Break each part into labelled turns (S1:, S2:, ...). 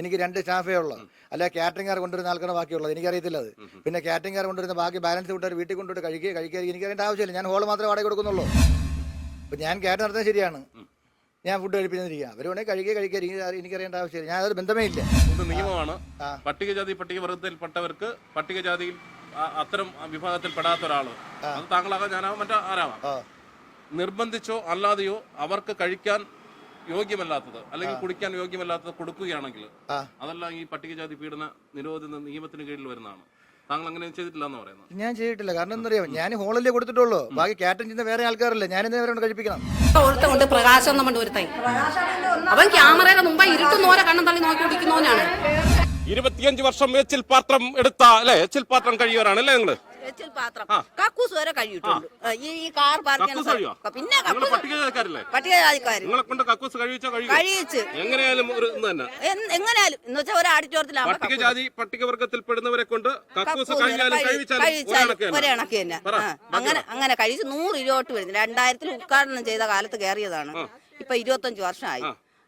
S1: എനിക്ക് രണ്ട് സ്റ്റാഫേ ഉള്ളൂ. അല്ല കാറ്ററിംഗുകാർ കൊണ്ടുവരുന്ന ആൾക്കാണ് ബാക്കിയുള്ളത്. എനിക്കറിയത്തില്ല അത്. പിന്നെ കാറ്ററിംഗുകാർ കൊണ്ടുവരുന്ന ബാക്കി ബാലൻസ് വിട്ടവർ വീട്ടിൽ കൊണ്ടുപോയിട്ട് കഴിക്കുക കഴിക്കുക എനിക്കറിയേണ്ട ആവശ്യമില്ല. ഞാൻ ഹോൾ മാത്രമേ വാടക കൊടുക്കുന്നുള്ളൂ. അപ്പം ഞാൻ കാറ്റ് നടത്തുന്നത് ശരിയാണ്. ഞാൻ ഫുഡ് കഴിപ്പിച്ചിരിക്കുക അവർ വേണമെങ്കിൽ കഴിക്കുക കഴിക്കുക എനിക്ക് എനിക്കറിയേണ്ട ആവശ്യമില്ല. ഞാൻ അതൊരു ബന്ധമേ ഇല്ല.
S2: ഇത് നിയമമാണ്. പട്ടികജാതി പട്ടികവർഗത്തിൽപ്പെട്ടവർക്ക് പട്ടികജാതിയിൽ അത്തരം വിഭാഗത്തിൽപ്പെടാത്ത ഒരാൾ. അത് താങ്കളാകാം ഞാനാവാം മറ്റോ ആരാവാം. നിർബന്ധിച്ചോ അല്ലാതെയോ അവർക്ക് കഴിക്കാൻ യോഗ്യമല്ലാത്തത് അല്ലെങ്കിൽ കുടിക്കാൻ യോഗ്യമല്ലാത്തത് കൊടുക്കുകയാണെങ്കിൽ. അതെല്ലാം ഈ പട്ടികജാതി പീഡന നിരോധന നിയമത്തിന് കീഴിൽ വരുന്നതാണ്. താങ്കൾ അങ്ങനെ ചെയ്തിട്ടില്ല എന്ന് പറയുന്നത്.
S1: ഞാൻ ചെയ്തിട്ടില്ല. കാരണം എന്താ പറയാ ഞാൻ ഹോളിലേ കൊടുത്തിട്ടുള്ളൂ. ബാക്കി കാറ്ററിംഗ് ചെയ്യുന്ന വേറെ ആൾക്കാരല്ലേ. ഞാൻ എന്തിനാ അവരോട് കഴിപ്പിക്കണം.
S3: ഒരുത്തൻ കൊണ്ട് പ്രകാശം നമ്മുടെ ഒരുത്തൻ അവൻ ക്യാമറയുടെ മുമ്പ് ഇരുട്ടുന്നോരെ കണ്ണും തള്ളി നോക്കിക്കൊണ്ടിരിക്കുന്നവനാണ്.
S2: ഇരുപത്തിയഞ്ച് വർഷം എച്ചിൽ പാത്രം എടുത്ത അല്ലെ? എച്ചിൽ പാത്രം കഴിയവരാണ് അല്ലേ നിങ്ങൾ?
S4: എച്ചിൽ പാത്രം. കക്കൂസ് വരെ കഴിയിട്ടുണ്ട് ഈ ഈ കാർ പാർക്ക്
S2: കക്കൂസ്
S4: പിന്നെ പട്ടികജാതിക്കാര്.
S2: കക്കൂസ്
S4: കഴിയിച്ച്.
S2: എങ്ങനെയാലും ഒരു
S4: എങ്ങനെയാലും എന്ന് വെച്ചാൽ ഒരു ഓഡിറ്റോറിയത്തിലാവുമ്പോ
S2: പട്ടികജാതി പട്ടികവർഗത്തിൽ പെടുന്നവരെ കൊണ്ട് കക്കൂസ് ഒരേ കണക്ക്
S4: തന്നെ. അങ്ങനെ അങ്ങനെ കഴിച്ച് നൂറ് ഇരുപത്തെട്ട് വരുന്നു രണ്ടായിരത്തിൽ ഉദ്ഘാടനം ചെയ്ത കാലത്ത് കയറിയതാണ്. ഇപ്പൊ ഇരുപത്തഞ്ച് വർഷമായി.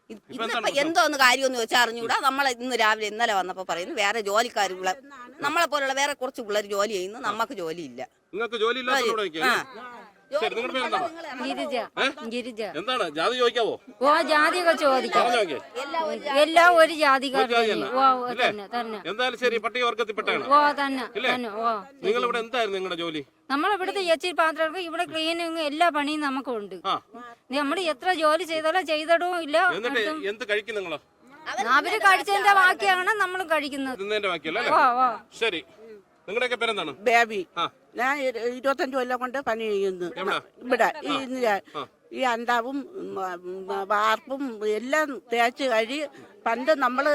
S4: ഇന്നിപ്പോ എന്തോന്ന് കാര്യമൊന്നും വെച്ചാൽ അറിഞ്ഞുകൂടാ നമ്മളെ ഇന്ന് രാവിലെ ഇന്നലെ വന്നപ്പോ പറയുന്നു വേറെ ജോലിക്കാർ നമ്മളെ പോലുള്ള വേറെ കുറച്ച് പിള്ളേർ ജോലി ചെയ്യുന്നു നമുക്ക് ജോലിയില്ല.
S2: നിങ്ങൾക്ക് ജോലി ശരി നിങ്ങളുടെ പേരെന്താണ്
S5: ഗിരിജ.
S2: ഏ?
S5: ഗിരിജ.
S2: എന്താണ്? ജാതി ചോദിക്കാവോ?
S5: ഓ ജാതിയൊക്കെ ചോദിക്കാം. എല്ലാം ഒരു
S2: ഒരു
S5: ജാതിക്കാർ
S2: ജാതി
S5: തന്നെ
S2: തന്നെ.
S5: ഓ ഓ,
S2: ഇല്ലേ?
S5: തന്നെ തന്നെ.
S2: എന്തായാലും ശരി പട്ടികവർഗത്തിൽപ്പെട്ടാണ്
S5: ഓ തന്നെ
S2: ഇല്ലേ?
S5: തന്നെ ഓ.
S2: നിങ്ങൾ ഇവിടെ എന്തായിരുന്നു നിങ്ങളുടെ ജോലി?
S5: നമ്മളിവിടുത്തെ എച്ചിൽ പാത്രം ഇവിടെ ക്ലീനിങ് എല്ലാ പണിയും നമുക്കുണ്ട്.
S2: ആ.
S5: നമ്മൾ എത്ര ജോലി ചെയ്താലും ചെയ്തിടും ഇല്ല.
S2: എന്നിട്ട് എന്ത് കഴിക്കും നിങ്ങൾ
S5: അവർ കഴിച്ചതിന്റെ ബാക്കിയാണ് നമ്മൾ കഴിക്കുന്നത്.
S2: തിന്നതിന്റെ ബാക്കിയല്ല? അല്ലേ
S5: ഓ ഓ.
S2: ശരി. നിങ്ങളുടെയൊക്കെ പേരെന്താണ്?
S6: ബേബി.
S2: ആ.
S6: ഞാൻ ഇരു- ഇരുപത്തഞ്ച് കൊല്ലം കൊണ്ട് പണി ചെയ്യുന്നു? ഇവിടെ. ഈ ഈ അണ്ടാവും വാർപ്പും എല്ലാം തേച്ച് കഴി പണ്ട് നമ്മൾ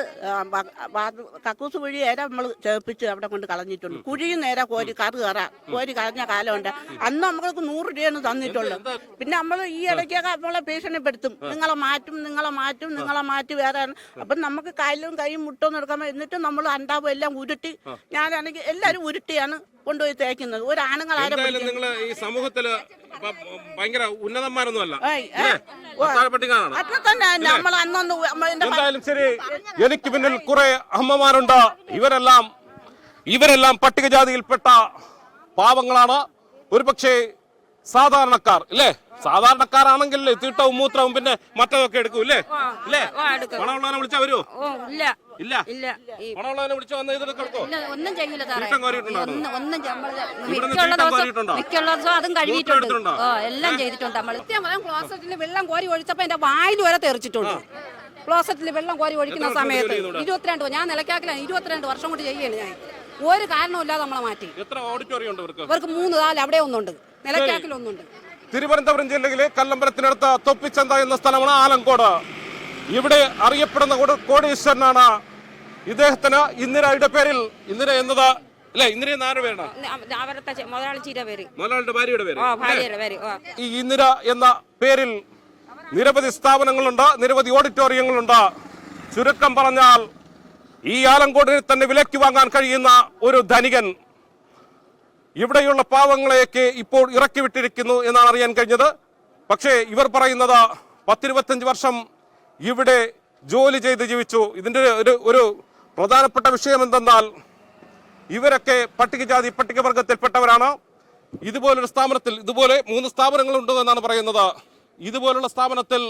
S6: കക്കൂസ് കുഴി നേരെ നമ്മൾ ചേർപ്പിച്ച് അവിടെ കൊണ്ട് കളഞ്ഞിട്ടുണ്ട്. കുഴിയും നേരെ കോരി കറ് കയറാം. കോരി കളഞ്ഞ കാലമുണ്ട്. അന്ന് നമ്മൾക്ക് നൂറ് രൂപയാണ് തന്നിട്ടുള്ളൂ പിന്നെ നമ്മൾ ഈ ഇടയ്ക്കൊക്കെ നമ്മളെ ഭീഷണിപ്പെടുത്തും. നിങ്ങളെ മാറ്റും നിങ്ങളെ മാറ്റും നിങ്ങളെ മാറ്റി വേറെ അപ്പം നമുക്ക് കയ്യിലും കൈയും മുട്ടൊന്നും എടുക്കാൻ എന്നിട്ട് നമ്മൾ അണ്ടാവും എല്ലാം ഉരുട്ടി. ഞാനാണെങ്കിൽ എല്ലാവരും ഉരുട്ടിയാണ് കൊണ്ടുപോയി തേക്കുന്നത്. ഒരു
S2: എന്തായാലും നിങ്ങൾ ഈ സമൂഹത്തിൽ ഭയങ്കര ഉന്നതന്മാരൊന്നും അല്ല.
S6: ഏയ്, ഏ, അത്ര തന്നെ നമ്മൾ അന്നൊന്ന്
S2: എനിക്ക് പിന്നിൽ കുറെ അമ്മമാരുണ്ട്. ഇവരെല്ലാം ഇവരെല്ലാം പട്ടികജാതിയിൽപ്പെട്ട പാവങ്ങളാണ്. ഒരുപക്ഷെ സാധാരണക്കാർ ഇല്ലേ? സാധാരണക്കാരാണെങ്കിൽ തീട്ടവും മൂത്രവും പിന്നെ മറ്റതൊക്കെ എടുക്കും ഇല്ലേ? ഇല്ലേ? പണമുള്ളവനെ വിളിച്ചാ വരുമോ
S3: ഓ ഇല്ല.
S2: ഇല്ല?
S3: ഇല്ല. ഈ
S2: പണമുള്ളവനെ വിളിച്ചു വന്ന ഇതൊക്കെ എടുക്കോ
S3: ഇല്ല, ഒന്നും ചെയ്യില്ല അതും ഓ എല്ലാം ചെയ്തിട്ടുണ്ട്. നമ്മൾ ക്ലോസറ്റിൽ വെള്ളം കോരി ഒഴിച്ചപ്പോ എന്റെ വായിൽ വരെ തെറിച്ചിട്ടുണ്ട്. ക്ലോസറ്റിൽ വെള്ളം കോരി ഒഴിക്കുന്ന സമയത്ത് ഇരുപത്തിരണ്ട് ഞാൻ നിലക്കാക്കില്ല ഇരുപത്തിരണ്ട് വർഷം കൊണ്ട് ചെയ്യാണ് ഞാൻ. ഒരു കാരണമില്ലാതെ നമ്മളെ മാറ്റി.
S2: എത്ര ഓഡിറ്റോറിയം ഉണ്ട് ഇവർക്ക്?
S3: ഇവർക്ക് മൂന്ന് നാല് അവിടെ ഒന്നുണ്ട്. നിലക്കാക്കിൽ ഒന്നുണ്ട്.
S2: തിരുവനന്തപുരം ജില്ലയിലെ കല്ലമ്പലത്തിനടുത്ത് തൊപ്പിച്ചന്ത എന്ന സ്ഥലമാണ് ആലങ്കോട്. ഇവിടെ അറിയപ്പെടുന്ന കോടീശ്വരനാണ് ഇദ്ദേഹത്തിന് ഇന്ദിരയുടെ പേരിൽ ഇന്ദിര എന്നത് അല്ലെ ഇന്ദിര പേരാണ്.
S3: അവരുടെ മുതലാളി ചീര പേര്.
S2: മുതലാളിയുടെ ഭാര്യയുടെ പേര് ഈ ഇന്ദിര എന്ന പേരിൽ നിരവധി സ്ഥാപനങ്ങളുണ്ട് നിരവധി ഓഡിറ്റോറിയങ്ങളുണ്ട്. ചുരുക്കം പറഞ്ഞാൽ ഈ ആലങ്കോടിനെ തന്നെ വിലയ്ക്ക് വാങ്ങാൻ കഴിയുന്ന ഒരു ധനികൻ ഇവിടെയുള്ള പാവങ്ങളെയൊക്കെ ഇപ്പോൾ ഇറക്കി വിട്ടിരിക്കുന്നു എന്നാണ് അറിയാൻ കഴിഞ്ഞത്. പക്ഷേ ഇവർ പറയുന്നത് പത്തിരുപത്തഞ്ച് വർഷം ഇവിടെ ജോലി ചെയ്ത് ജീവിച്ചു. ഇതിന്റെ ഒരു ഒരു പ്രധാനപ്പെട്ട വിഷയം എന്തെന്നാൽ ഇവരൊക്കെ പട്ടികജാതി പട്ടികവർഗത്തിൽപ്പെട്ടവരാണ്. ഇതുപോലൊരു സ്ഥാപനത്തിൽ ഇതുപോലെ മൂന്ന് സ്ഥാപനങ്ങളുണ്ട് എന്നാണ് പറയുന്നത്. ഇതുപോലുള്ള സ്ഥാപനത്തിൽ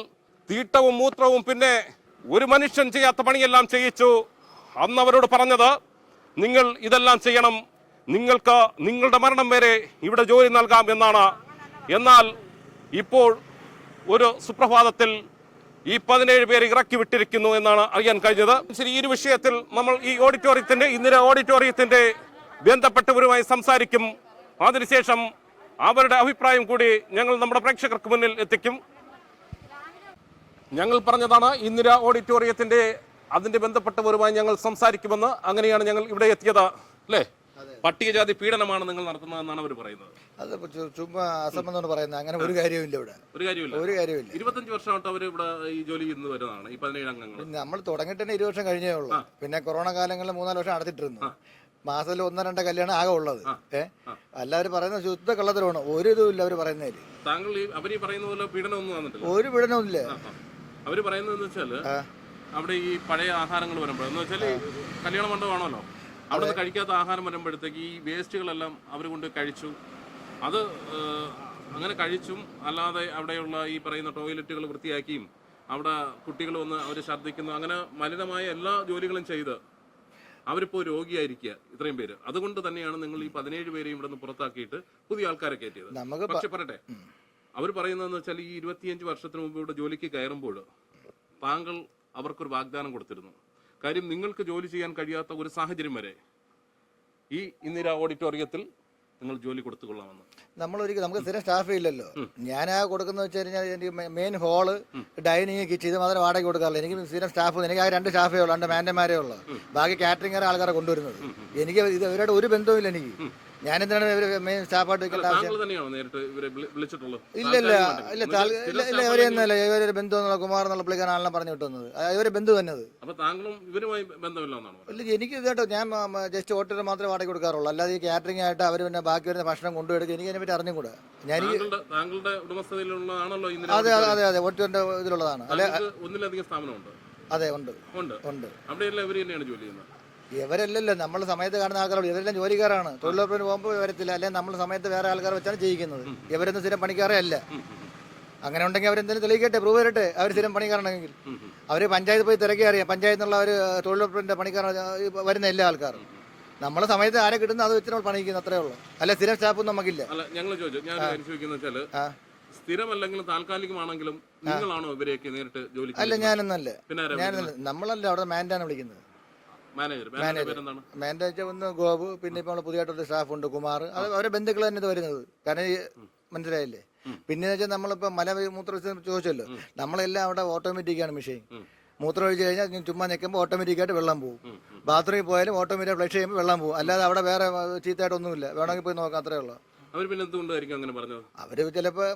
S2: തീട്ടവും മൂത്രവും പിന്നെ ഒരു മനുഷ്യൻ ചെയ്യാത്ത പണിയെല്ലാം ചെയ്യിച്ചു അന്ന് അവരോട് പറഞ്ഞത് നിങ്ങൾ ഇതെല്ലാം ചെയ്യണം. നിങ്ങൾക്ക് നിങ്ങളുടെ മരണം വരെ ഇവിടെ ജോലി നൽകാം എന്നാണ്. എന്നാൽ ഇപ്പോൾ ഒരു സുപ്രഭാതത്തിൽ ഈ പതിനേഴ് പേര് ഇറക്കി വിട്ടിരിക്കുന്നു എന്നാണ് അറിയാൻ കഴിഞ്ഞത്. ശരി ഈ ഒരു വിഷയത്തിൽ നമ്മൾ ഈ ഓഡിറ്റോറിയത്തിന്റെ ഇന്ദിര ഓഡിറ്റോറിയത്തിന്റെ ബന്ധപ്പെട്ടവരുമായി സംസാരിക്കും. അതിനുശേഷം അവരുടെ അഭിപ്രായം കൂടി ഞങ്ങൾ നമ്മുടെ പ്രേക്ഷകർക്ക് മുന്നിൽ എത്തിക്കും. ഞങ്ങൾ പറഞ്ഞതാണ് ഇന്ദിര ഓഡിറ്റോറിയത്തിന്റെ അതിന്റെ ബന്ധപ്പെട്ടവരുമായി ഞങ്ങൾ സംസാരിക്കുമെന്ന് അങ്ങനെയാണ് ഞങ്ങൾ ഇവിടെ എത്തിയത് അല്ലേ? പട്ടികജാതി പീഡനമാണ് നിങ്ങൾ നടത്തുന്നതെന്നാണ് അവർ പറയുന്നത്.
S1: അത് ചുമ്മാ അസംബന്ധമാണ് പറയുന്നത്. അങ്ങനെ ഒരു കാര്യമില്ല ഇവിടെ.
S2: ഒരു കാര്യമില്ല
S1: ഒരു കാര്യമില്ല
S2: ഇരുപത്തഞ്ച് വർഷമായിട്ട് അവർ ഇവിടെ ഈ ജോലി ചെയ്യുന്നു വരുന്നതാണ് ഈ പതിനേഴ് അംഗങ്ങൾ
S1: നമ്മൾ തുടങ്ങിയിട്ട് തന്നെ ഇരുപത് വർഷം കഴിഞ്ഞേ ഉള്ളൂ. പിന്നെ കൊറോണ കാലങ്ങളിൽ മൂന്നാൽ വർഷം അടച്ചിട്ടിരുന്നു. മാസത്തിൽ ഒന്നോ രണ്ടോ കല്യാണം ആകെ ഉള്ളത്. ഏഹ് എല്ലാവരും പറയുന്ന ശുദ്ധ കള്ളത്തരമാണ്. ഒരു ഇതുമില്ല അവർ പറയുന്നതിൽ
S2: താങ്കൾ അവർ ഈ പറയുന്ന പോലെ പീഡനം ഒന്നും വന്നിട്ടില്ല?
S1: ഒരു പീഡനവും ഇല്ല
S2: അവർ പറയുന്നതെന്ന് വെച്ചാൽ അവിടെ ഈ പഴയ ആഹാരങ്ങൾ വരുമ്പോൾ എന്ന് വെച്ചാൽ കല്യാണ മണ്ഡപമാണല്ലോ. അവിടെ നിന്ന് കഴിക്കാത്ത ആഹാരം വരുമ്പോഴത്തേക്ക് ഈ വേസ്റ്റുകളെല്ലാം അവർ കൊണ്ട് കഴിച്ചു. അത് അങ്ങനെ കഴിച്ചും അല്ലാതെ അവിടെയുള്ള ഈ പറയുന്ന ടോയ്ലറ്റുകൾ വൃത്തിയാക്കിയും അവിടെ കുട്ടികൾ വന്ന് അവർ ഛർദ്ദിക്കുന്നു. അങ്ങനെ മലിനമായ എല്ലാ ജോലികളും ചെയ്ത് അവരിപ്പോൾ രോഗിയായിരിക്കുക ഇത്രയും പേര്. അതുകൊണ്ട് തന്നെയാണ് നിങ്ങൾ ഈ പതിനേഴ് പേരെയും ഇവിടെ നിന്ന് പുറത്താക്കിയിട്ട് പുതിയ ആൾക്കാരെ കയറ്റിയത്.
S1: നമുക്ക്
S2: പക്ഷെ പറയട്ടെ അവർ പറയുന്നതെന്ന് വെച്ചാൽ ഈ ഇരുപത്തിയഞ്ച് വർഷത്തിന് മുമ്പ് ഇവിടെ ജോലിക്ക് കയറുമ്പോൾ താങ്കൾ അവർക്കൊരു വാഗ്ദാനം കൊടുത്തിരുന്നു. കാര്യം നിങ്ങൾക്ക് ജോലി ചെയ്യാൻ കഴിയാത്ത ഒരു സാഹചര്യം വരെ ഈ ഇന്ദിര ഓഡിറ്റോറിയത്തിൽ നിങ്ങൾ ജോലി കൊടുത്തുകൊള്ളാമെന്ന്.
S1: ഒരു നമുക്ക് സ്ഥിരം സ്റ്റാഫ് ഇല്ലല്ലോ. ഞാൻ ആ കൊടുക്കുന്ന വെച്ച് കഴിഞ്ഞാൽ എനിക്ക് മെയിൻ ഹാൾ ഡൈനിങ് കിച്ചൺ ഇത് മാത്രം വാടക കൊടുക്കാറില്ല. എനിക്ക് സ്ഥിരം സ്റ്റാഫ് എനിക്ക് ആ രണ്ട് സ്റ്റാഫേ ഉള്ളൂ. രണ്ട് മാൻഡന്മാരേ ഉള്ളൂ. ബാക്കി കാറ്ററിംഗ് ആൾക്കാരെ കൊണ്ടുവരുന്നത്. എനിക്ക് ഇത് ഇവരുടെ ഒരു ബന്ധവുമില്ല എനിക്ക്. ഞാൻ എന്താണ് ഇവർ മെയിൻ സ്റ്റാഫായിട്ട് വെക്കേണ്ട ആവശ്യം?
S2: ഇവരെ
S1: ഇല്ല ഇല്ല. ഇല്ല താൽ- ഇല്ല ഇല്ല
S2: staff
S1: ഇവരെ ഇവരൊരു ബന്ധു എന്നുള്ള കുമാർ എന്നുള്ള പുള്ളിക്കാരാണല്ലോ പറഞ്ഞു വിട്ടുന്നത് ഇവരെ ബന്ധു തന്നെ അത്
S2: അപ്പൊ താങ്കളും ഇവരുമായി ബന്ധമില്ല എന്നാണ് പറയുന്നത്.
S1: ഇല്ല എനിക്ക് കേട്ടോ ഞാൻ ജസ്റ്റ് ഹോട്ടലിൽ മാത്രമേ വാടക കൊടുക്കാറുള്ളൂ. അല്ലാതെ ഈ കാറ്ററിംഗ് ആയിട്ട് അവർ പിന്നെ ബാക്കി വരുന്ന ഭക്ഷണം കൊണ്ടുപോയി എനിക്ക് അതിനെ പറ്റി അറിഞ്ഞുകൂടാ. ഞാൻ
S2: താങ്കളുടെ താങ്കളുടെ ഉടമസ്ഥതയിലുള്ളതാണല്ലോ
S1: അതെ അതെ അതെ അതെ ഇതിലുള്ളതാണ്. അല്ലെ
S2: താങ്കൾക്ക് ഒന്നിലധികം സ്ഥാപനമുണ്ട്?
S1: അതെ ഉണ്ട്.
S2: ഉണ്ട്.
S1: ഉണ്ട്.
S2: അവിടെയെല്ലാം ഇവർ തന്നെയാണ് ജോലി ചെയ്യുന്നത്?
S1: ഇവരല്ലല്ലോ നമ്മൾ സമയത്ത് കാണുന്ന ആൾക്കാരോട് ഇവരെല്ലാം ജോലിക്കാരാണ്. തൊഴിലുറപ്പിന് പോകുമ്പോൾ വരത്തില്ല അല്ലെങ്കിൽ നമ്മൾ സമയത്ത് വേറെ ആൾക്കാർ വെച്ചാണ് ചെയ്യിക്കുന്നത് ഇവരൊന്നും സ്ഥിരം പണിക്കാറേ അല്ല. അങ്ങനെ ഉണ്ടെങ്കിൽ അവരെന്തെങ്കിലും തെളിയിക്കട്ടെ പ്രൂവ് വരട്ടെ അവർ സ്ഥിരം പണിക്കാരുണ്ടെങ്കിൽ അവർ പഞ്ചായത്ത് പോയി തിരക്കി അറിയാം. പഞ്ചായത്ത് നിന്നുള്ള ഒരു തൊഴിലുറപ്പിന്റെ പണിക്കാർ വരുന്ന എല്ലാ ആൾക്കാരും. നമ്മളെ സമയത്ത് ആരെ കിട്ടുന്ന അത് വെച്ച് നമ്മൾ പണിക്കുന്നത് അത്രേ ഉള്ളൂ. അല്ല സ്ഥിരം സ്റ്റാഫൊന്നും നമുക്കില്ല.
S2: അല്ല ഞങ്ങൾ ചോദിച്ചു. ഞാൻ പരിശോധിക്കുന്ന വെച്ചാൽ
S1: ആ.
S2: സ്ഥിരമല്ലെങ്കിലും താൽക്കാലികമാണെങ്കിലും നിങ്ങളാണോ ഇവരെയൊക്കെ നേരിട്ട് ജോലി
S1: അല്ല ഞാനൊന്നല്ല ഞാനൊന്നല്ല നമ്മളല്ല അവിടെ മാൻഡാണ് വിളിക്കുന്നത്.
S2: മാനേജർ
S1: ഒന്ന് ഗോപു പിന്നെ ഇപ്പോൾ പുതിയതായിട്ടൊരു സ്റ്റാഫ് ഉണ്ട് കുമാർ. അത് അവരെ ബന്ധുക്കൾ തന്നെ ഇത് വരുന്നത്. കാരണം ഈ മനസ്സിലായില്ലേ? പിന്നെ വെച്ചാൽ നമ്മളിപ്പോൾ മല മൂത്ര ചോദിച്ചല്ലോ. നമ്മളെല്ലാം അവിടെ ഓട്ടോമാറ്റിക്കാണ് മെഷീൻ മൂത്രം ഒഴിച്ച് കഴിഞ്ഞാൽ ചുമ്മാ നിൽക്കുമ്പോൾ ഓട്ടോമാറ്റിക്കായിട്ട് വെള്ളം പോകും ബാത്റൂമിൽ പോയാലും ഓട്ടോമാറ്റിക് ഫ്ലഷ് ചെയ്യുമ്പോൾ വെള്ളം പോകും അല്ലാതെ അവിടെ വേറെ ചീത്തയായിട്ടൊന്നുമില്ല വേണമെങ്കിൽ പോയി നോക്കാം അത്രേ ഉള്ളൂ.
S2: അവർ പിന്നെ എന്തുകൊണ്ടായിരിക്കും അങ്ങനെ പറഞ്ഞത്?
S1: അവർ ചിലപ്പോൾ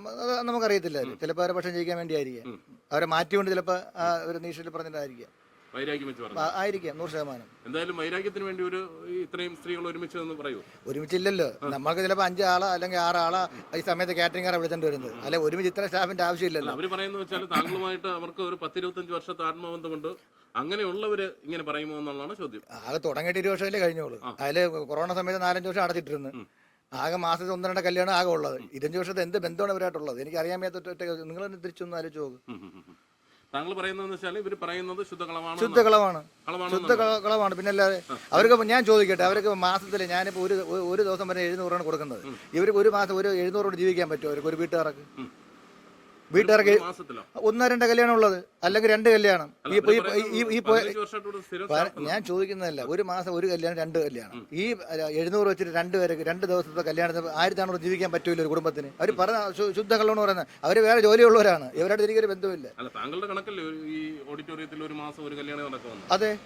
S1: നമുക്കറിയത്തില്ല ചിലപ്പോ അവരെ പക്ഷം ജയിക്കാൻ വേണ്ടിയായിരിക്കാം. അവരെ മാറ്റിക്കൊണ്ട് ചിലപ്പോൾ ആ ഒരു നീഷയിൽ പറഞ്ഞിട്ടായിരിക്കാം.
S2: വൈരാഗ്യം വെച്ച് പറഞ്ഞു
S1: ആയിരിക്കാം നൂറ് ശതമാനം.
S2: എന്തായാലും വൈരാഗ്യത്തിന് വേണ്ടി ഒരു ഇത്രയും സ്ത്രീകൾ ഒരുമിച്ച് എന്ന് പറയൂ.
S1: ഒരുമിച്ചില്ലല്ലോ. നമ്മൾക്ക് ചിലപ്പോൾ അഞ്ച് ആളോ അല്ലെങ്കിൽ ആറ് ആളോ ഈ സമയത്ത് കാറ്ററിംഗാരെ വിളിച്ചോണ്ട് വരുന്നത്. അല്ലെ ഒരുമിച്ച് ഇത്ര സ്റ്റാഫിന്റെ ആവശ്യമില്ലല്ലോ.
S2: അവർ പറയുന്നത് വെച്ചാൽ താങ്കളുമായിട്ട് അവർക്ക് ഒരു പത്തിരുപത്തഞ്ച് വർഷത്തെ ആത്മബന്ധമുണ്ട്. അങ്ങനെയുള്ളവര് ഇങ്ങനെ പറയുമോ എന്നുള്ളതാണ് ചോദ്യം.
S1: ആകെ തുടങ്ങിയിട്ട് ഇരുപത് വർഷമല്ലേ കഴിഞ്ഞോളൂ. അതിൽ കൊറോണ സമയത്ത് നാലഞ്ച് വർഷം അടച്ചിട്ടിരുന്നു. ആകെ മാസത്തിൽ ഒന്ന് രണ്ട് കല്യാണം ആകെ ഉള്ളത്. ഇരുപഞ്ച് വർഷത്തെ എന്ത് ബന്ധമാണ് ഇവരായിട്ടുള്ളത്? എനിക്ക് അറിയാൻ മേത്തൊറ്റ നിങ്ങൾ തിരിച്ചൊന്ന് ആലോചിച്ച്
S2: ഉം. താങ്കൾ പറയുന്നതെന്ന് വെച്ചാൽ ഇവർ പറയുന്നത് ശുദ്ധകളമാണ്
S1: ശുദ്ധ കളവാണ്
S2: കളവാണ്
S1: ശുദ്ധ കളവാണ്. പിന്നെ അല്ലാതെ അവർക്ക് ഞാൻ ചോദിക്കട്ടെ അവർക്ക് മാസത്തിൽ ഞാനിപ്പോൾ ഒരു ഒരു ദിവസം വരെ എഴുന്നൂറാണ് കൊടുക്കുന്നത്. ഇവർക്ക് ഒരു മാസം ഒരു എഴുന്നൂറോട് ജീവിക്കാൻ പറ്റുമോ അവർക്ക് ഒരു വീട്ടുകാർക്ക്? വീട്ടുകാർക്ക് ഒന്നോ രണ്ടോ കല്യാണം ഉള്ളത്. അല്ലെങ്കിൽ രണ്ട് കല്യാണം. ഈ ഈ- ഞാൻ ചോദിക്കുന്നതല്ല. ഒരു മാസം ഒരു കല്യാണം രണ്ട് കല്യാണം. ഈ എഴുന്നൂറ് വെച്ചിട്ട് രണ്ട് പേർക്ക് രണ്ട് ദിവസത്തെ കല്യാണത്തിന് ആയിരത്തി അഞ്ഞൂറ് ജീവിക്കാൻ പറ്റൂല ഒരു കുടുംബത്തിന്. അവർ പറഞ്ഞ ശുദ്ധ കള്ളമെന്ന് പറയുന്നത്. അവർ വേറെ ജോലിയുള്ളവരാണ്. ഇവരായിട്ട് എനിക്കൊരു ബന്ധമില്ല.
S2: അല്ല താങ്കളുടെ കണക്കല്ലേ ഈ ഓഡിറ്റോറിയത്തിൽ ഒരു മാസം ഒരു കല്യാണം
S1: അതെ.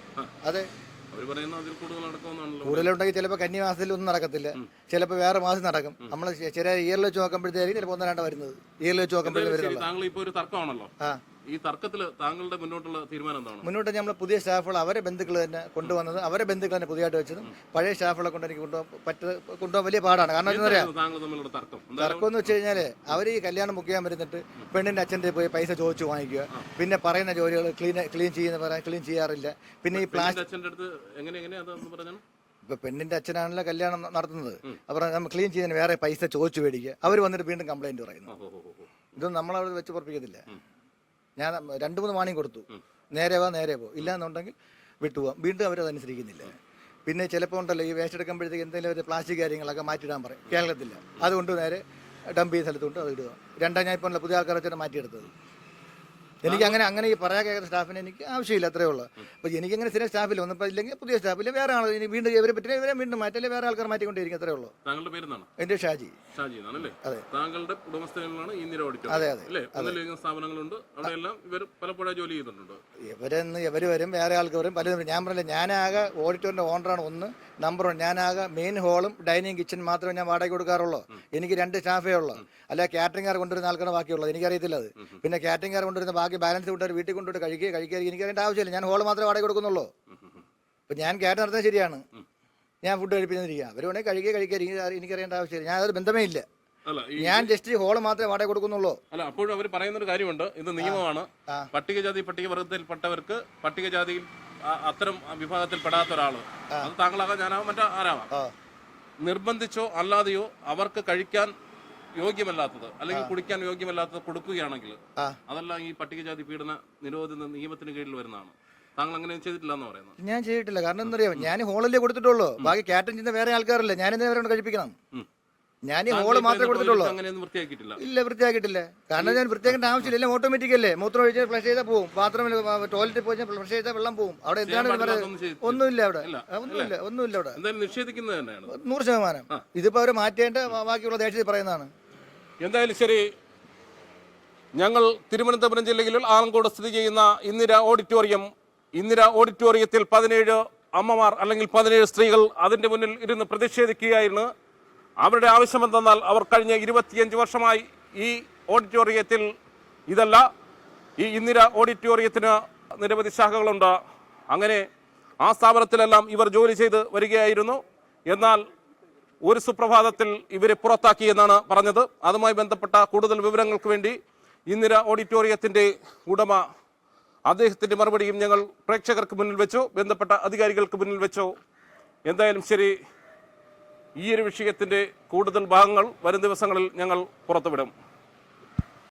S1: അതെ.
S2: അവർ പറയുന്നത് അതിൽ കൂടുതൽ നടക്കുമെന്നാണല്ലോ.
S1: കൂടുതലുണ്ടെങ്കിൽ ചിലപ്പോൾ കന്നി മാസത്തിൽ ഒന്നും നടക്കത്തില്ല. ചിലപ്പോൾ വേറെ മാസം നടക്കും. നമ്മൾ ചെറിയ ഇയറിൽ വെച്ച് നോക്കുമ്പോഴത്തേക്കും ചിലപ്പോൾ ഒന്നോ രണ്ടോ വരുന്നത്. ഇയറിൽ വെച്ച് നോക്കുമ്പോഴത്തേക്കും
S2: താങ്കൾ ഒരു തർക്കമാണല്ലോ.
S1: ആ.
S2: ഈ തർക്കത്തിൽ താങ്കളുടെ മുന്നോട്ടുള്ള തീരുമാനം എന്താണ്?
S1: മുന്നോട്ട് നമ്മൾ പുതിയ സ്റ്റാഫുകൾ അവരെ ബന്ധുക്കൾ തന്നെ കൊണ്ടുവന്നത് അവരെ ബന്ധുക്കൾ തന്നെ പുതിയതായിട്ട് വെച്ചതും പഴയ സ്റ്റാഫുകളെ കൊണ്ട് എനിക്ക് കൊണ്ടുപോകാൻ പറ്റ കൊണ്ടുപോകാൻ വലിയ പാടാണ്. കാരണം എന്താ
S2: തമ്മിലുള്ള തർക്കം?
S1: എന്ന് വെച്ച് കഴിഞ്ഞാൽ അവർ ഈ കല്യാണം ബുക്ക് ചെയ്യാൻ വരുന്നിട്ട് പെണ്ണിന്റെ അച്ഛന്റെ പോയി പൈസ ചോദിച്ചു വാങ്ങിക്കുക. പിന്നെ പറയുന്ന ജോലികൾ ക്ലീൻ ക്ലീൻ ചെയ്യുന്ന പറയാൻ ക്ലീൻ ചെയ്യാറില്ല. പിന്നെ ഈ പ്ലാസ്റ്റിക് ഇപ്പൊ പെണ്ണിന്റെ അച്ഛനാണല്ലോ കല്യാണം നടത്തുന്നത്. അപ്പൊ നമ്മൾ ക്ലീൻ ചെയ്യുന്നതിന് വേറെ പൈസ ചോദിച്ചു മേടിക്കുക. അവർ വന്നിട്ട് വീണ്ടും കംപ്ലൈന്റ് പറയുന്നു. ഇതൊന്നും നമ്മളവിടെ വെച്ച് പുറപ്പിക്കത്തില്ല. ഞാൻ രണ്ട് മൂന്ന് വാണിംഗ് കൊടുത്തു. നേരെ വാ നേരെ പോ. ഇല്ല എന്നുണ്ടെങ്കിൽ വിട്ടുപോകാം വീണ്ടും അവരത് അനുസരിക്കുന്നില്ല. പിന്നെ ചിലപ്പോൾ ഉണ്ടല്ലോ ഈ വേസ്റ്റ് എടുക്കുമ്പോഴത്തേക്ക് എന്തെങ്കിലും ഒരു പ്ലാസ്റ്റിക് കാര്യങ്ങളൊക്കെ മാറ്റിയിടാൻ പറയും. കേരളത്തില്ല അതുകൊണ്ട് നേരെ ഡംപ് ചെയ്യുന്ന സ്ഥലത്തുകൊണ്ട് അത് ഇടുക. രണ്ടാം ഞാൻ ഇപ്പോൾ പുതിയ ആൾക്കാരെ വെച്ചാൽ മാറ്റിയെടുത്തത്. എനിക്ക് അങ്ങനെ അങ്ങനെ ഈ പറയാൻ കേൾക്കുന്ന സ്റ്റാഫിന് എനിക്ക് ആവശ്യമില്ല അത്രേ ഉള്ളൂ. അപ്പോൾ എനിക്കങ്ങനെ സ്ഥിരം സ്റ്റാഫില്ല. ഒന്നിപ്പോൾ ഇല്ലെങ്കിൽ പുതിയ സ്റ്റാഫില്ല. വേറെ ആൾ ഇനി വീണ്ടും ഇവരെ പറ്റി ഇവരെ വീണ്ടും മാറ്റല്ലേ വേറെ ആൾക്കാർ മാറ്റിക്കൊണ്ടിരിക്കും അത്രേ ഉള്ളൂ.
S2: താങ്കളുടെ പേരെന്താണ്?
S1: എന്റെ ഷാജി.
S2: ഷാജി എന്നാണല്ലേ?
S1: അതെ.
S2: താങ്കളുടെ ഉടമസ്ഥയിലാണ് ഈ നിര ഓഡിറ്റർ
S1: അതെ, അതെ.
S2: അല്ലേ? ഒന്നിലധികം സ്ഥാപനങ്ങളുണ്ട്. അവിടെയെല്ലാം ഇവർ പലപ്പോഴും ജോലി ചെയ്തിട്ടുണ്ട്.
S1: ഇവരെന്ന് ഇവർ വരും വേറെ ആൾക്ക് വരും പലരും വരും. ഞാൻ പറഞ്ഞില്ല ഞാനാകെ ഓഡിറ്റോറിന്റെ ഓണറാണ് ഒന്ന് നമ്പർ വൺ ഞാനാകെ മെയിൻ ഹോളും ഡൈനിങ് കിച്ചൺ മാത്രമേ ഞാൻ വാടക കൊടുക്കാറുള്ളൂ. എനിക്ക് രണ്ട് സ്റ്റാഫേ ഉള്ളൂ. അല്ല കാറ്ററിംഗുകാർ കൊണ്ടുവരുന്ന ആൾക്കാണ് ബാക്കിയുള്ളത്. എനിക്കറിയത്തില്ല അത്. പിന്നെ കാറ്ററിംഗുകാർ കൊണ്ടുവരുന്ന ബാക്കി ബാലൻസ് കൊണ്ടുവരും വീട്ടിൽ കൊണ്ടുപോയിട്ട് കഴിക്കുക കഴിക്കുക എനിക്കറിയേണ്ട ആവശ്യമില്ല. ഞാൻ ഹോൾ മാത്രമേ വാടക കൊടുക്കുന്നുള്ളൂ. അപ്പം ഞാൻ കേട്ട് നടത്തുന്നത് ശരിയാണ്. ഞാൻ ഫുഡ് കഴിപ്പിച്ചിരിക്കുക അവർ വേണമെങ്കിൽ കഴിക്കുക കഴിക്കുക എനിക്ക് എനിക്കറിയേണ്ട ആവശ്യമില്ല. ഞാൻ അതൊരു ബന്ധമേ ഇല്ല. ഞാൻ ജസ്റ്റ് ഹോൾ മാത്രമേ വാടക കൊടുക്കുന്നുള്ളൂ.
S2: അല്ല അപ്പോഴും അവർ പറയുന്ന ഒരു കാര്യമുണ്ട്. ഇത് നിയമമാണ്. പട്ടികജാതി പട്ടികവർഗത്തിൽപ്പെട്ടവർക്ക് പട്ടികജാതിയിൽ അത്തരം വിഭാഗത്തിൽ പെടാത്ത ഒരാൾ അത് താങ്കളാകാം ഞാനാവാം മറ്റോ ആരാവാം
S1: ആ.
S2: നിർബന്ധിച്ചോ അല്ലാതെയോ അവർക്ക് കഴിക്കാൻ യോഗ്യമല്ലാത്തത് അല്ലെങ്കിൽ കുടിക്കാൻ യോഗ്യമല്ലാത്തത് കൊടുക്കുകയാണെങ്കിൽ അതെല്ലാം ഈ പട്ടികജാതി പീഡന നിരോധന നിയമത്തിന് കീഴിൽ വരുന്നതാണ്. താങ്കൾ അങ്ങനെ ചെയ്തിട്ടില്ല എന്ന് പറയുന്നത്.
S1: ഞാൻ ചെയ്തിട്ടില്ല. കാരണം എന്താ അറിയാം ഞാൻ ഹോളിലേ കൊടുത്തിട്ടുള്ളൂ. ബാക്കി കാറ്റൻ ചെയ്യുന്ന വേറെ ആൾക്കാരല്ലേ. ഞാൻ എന്തിനാ വരെ കഴിപ്പിക്കണം. ഞാൻ ഈ
S2: ഹോൾ
S1: മാത്രമേ കൊടുത്തിട്ടുള്ളൂ. ഇല്ല വൃത്തിയാക്കിയിട്ടില്ല. കാരണം ഞാൻ വൃത്തിയാക്കേണ്ട ആവശ്യമില്ല. എല്ലാം ഓട്ടോമാറ്റിക് അല്ലേ? മൂത്രം ഒഴിച്ച് ഫ്ലഷ് ചെയ്താൽ പോകും ബാത്റൂമിൽ ടോയ്ലറ്റിൽ പോയി ഫ്ലഷ് ചെയ്താൽ വെള്ളം പോകും അവിടെ എന്താണ് ഒന്നുമില്ല അവിടെ.
S2: ഇല്ല,
S1: ഒന്നുമില്ല ഒന്നുമില്ല അവിടെ.
S2: നിഷേധിക്കുന്നത്
S1: നൂറ് ശതമാനം. ഇതിപ്പോ അവർ മാറ്റേണ്ട ബാക്കിയുള്ള ദേശത്തിൽ പറയുന്നതാണ്.
S2: എന്തായാലും ശരി. ഞങ്ങൾ തിരുവനന്തപുരം ജില്ലയിൽ ആലങ്കോട് സ്ഥിതി ചെയ്യുന്ന ഇന്ദിര ഓഡിറ്റോറിയം ഇന്ദിര ഓഡിറ്റോറിയത്തിൽ പതിനേഴ് അമ്മമാർ അല്ലെങ്കിൽ പതിനേഴ് സ്ത്രീകൾ അതിന്റെ മുന്നിൽ ഇരുന്ന് പ്രതിഷേധിക്കുകയായിരുന്നു. അവരുടെ ആവശ്യം എന്തെന്നാൽ അവർ കഴിഞ്ഞ ഇരുപത്തിയഞ്ച് വർഷമായി ഈ ഓഡിറ്റോറിയത്തിൽ ഇതല്ല ഈ ഇന്ദിര ഓഡിറ്റോറിയത്തിന് നിരവധി ശാഖകളുണ്ട്. അങ്ങനെ ആ സ്ഥാപനത്തിലെല്ലാം ഇവർ ജോലി ചെയ്ത് വരികയായിരുന്നു. എന്നാൽ ഒരു സുപ്രഭാതത്തിൽ ഇവരെ പുറത്താക്കി എന്നാണ് പറഞ്ഞത്. അതുമായി ബന്ധപ്പെട്ട കൂടുതൽ വിവരങ്ങൾക്ക് വേണ്ടി ഇന്ദിര ഓഡിറ്റോറിയത്തിന്റെ ഉടമ അദ്ദേഹത്തിന്റെ മറുപടിയും ഞങ്ങൾ പ്രേക്ഷകർക്ക് മുന്നിൽ വെച്ചു. ബന്ധപ്പെട്ട അധികാരികൾക്ക് മുന്നിൽ വെച്ചു. എന്തായാലും ശരി ഈ ഒരു വിഷയത്തിന്റെ കൂടുതൽ ഭാഗങ്ങൾ വരും ദിവസങ്ങളിൽ ഞങ്ങൾ പുറത്തുവിടും.